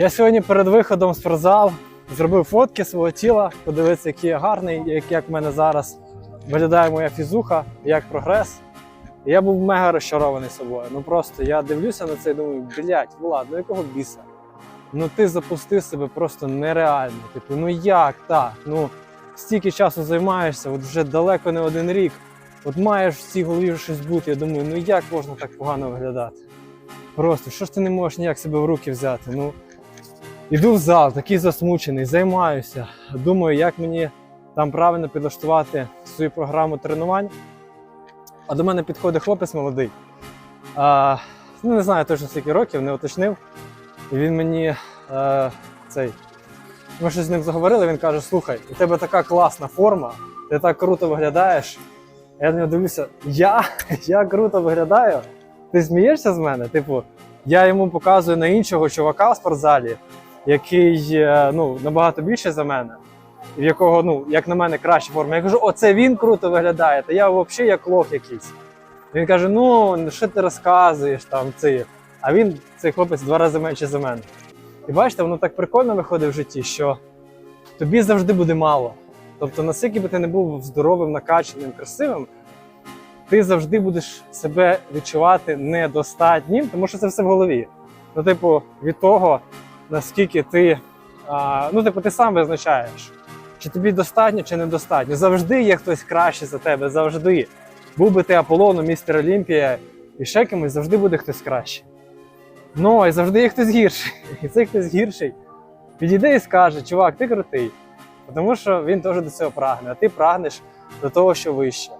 Я сьогодні перед виходом в спортзал зробив фотки свого тіла, подивитися, який я гарний, як, в мене зараз виглядає моя фізуха, як прогрес. Я був мега розчарований собою. Ну просто я дивлюся на це і думаю, блядь, Влад, ну якого біса? Ну ти запустив себе просто нереально. Типу, ну як так? Ну стільки часу займаєшся, от вже далеко не один рік. От маєш в цій голові щось бути. Я думаю, ну як можна так погано виглядати? Просто що ж ти не можеш ніяк себе в руки взяти? Ну іду в зал, такий засмучений, займаюся. Думаю, як мені там правильно підлаштувати свою програму тренувань. А до мене підходить хлопець молодий. А, ну, не знаю точно скільки років, не уточнив. І він мені е, цей. Ми щось з ним заговорили, він каже: слухай, у тебе така класна форма, ти так круто виглядаєш. Я на нього дивлюся, я, я круто виглядаю. Ти смієшся з мене? Типу, я йому показую на іншого чувака в спортзалі, який ну, набагато більше за мене, в якого, ну, як на мене, краща форма. Я кажу, оце він круто виглядає, та я взагалі як лох якийсь. Він каже: ну, що ти розказуєш там цей. А він, цей хлопець, два рази менше за мене. І бачите, воно так прикольно виходить в житті, що тобі завжди буде мало. Тобто, наскільки би ти не був здоровим, накачаним, красивим, ти завжди будеш себе відчувати недостатнім, тому що це все в голові. Ну, типу, від того, наскільки ти, ну, типу, ти сам визначаєш, чи тобі достатньо, чи недостатньо. Завжди є хтось кращий за тебе, завжди. Був би ти Аполлоном, містер Олімпія і ще кимось, завжди буде хтось кращий. Ну, і завжди є хтось гірший. І цей хтось гірший підійде і скаже: чувак, ти крутий. Тому що він теж до цього прагне, а ти прагнеш до того, що вище.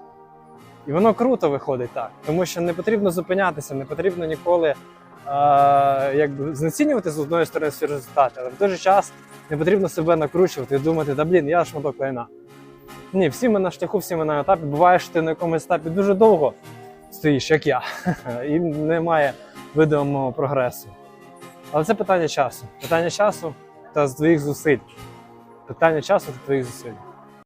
І воно круто виходить так, тому що не потрібно зупинятися, не потрібно ніколи якби знецінювати з одної сторони свої результати, але в той же час не потрібно себе накручувати і думати, да блін, я шматок лайна. Ні, всі ми на шляху, всі ми на етапі. Буває, що ти на якомусь етапі дуже довго стоїш, як я, і немає видимого прогресу. Але це питання часу. Питання часу та твоїх зусиль. Питання часу та твоїх зусиль.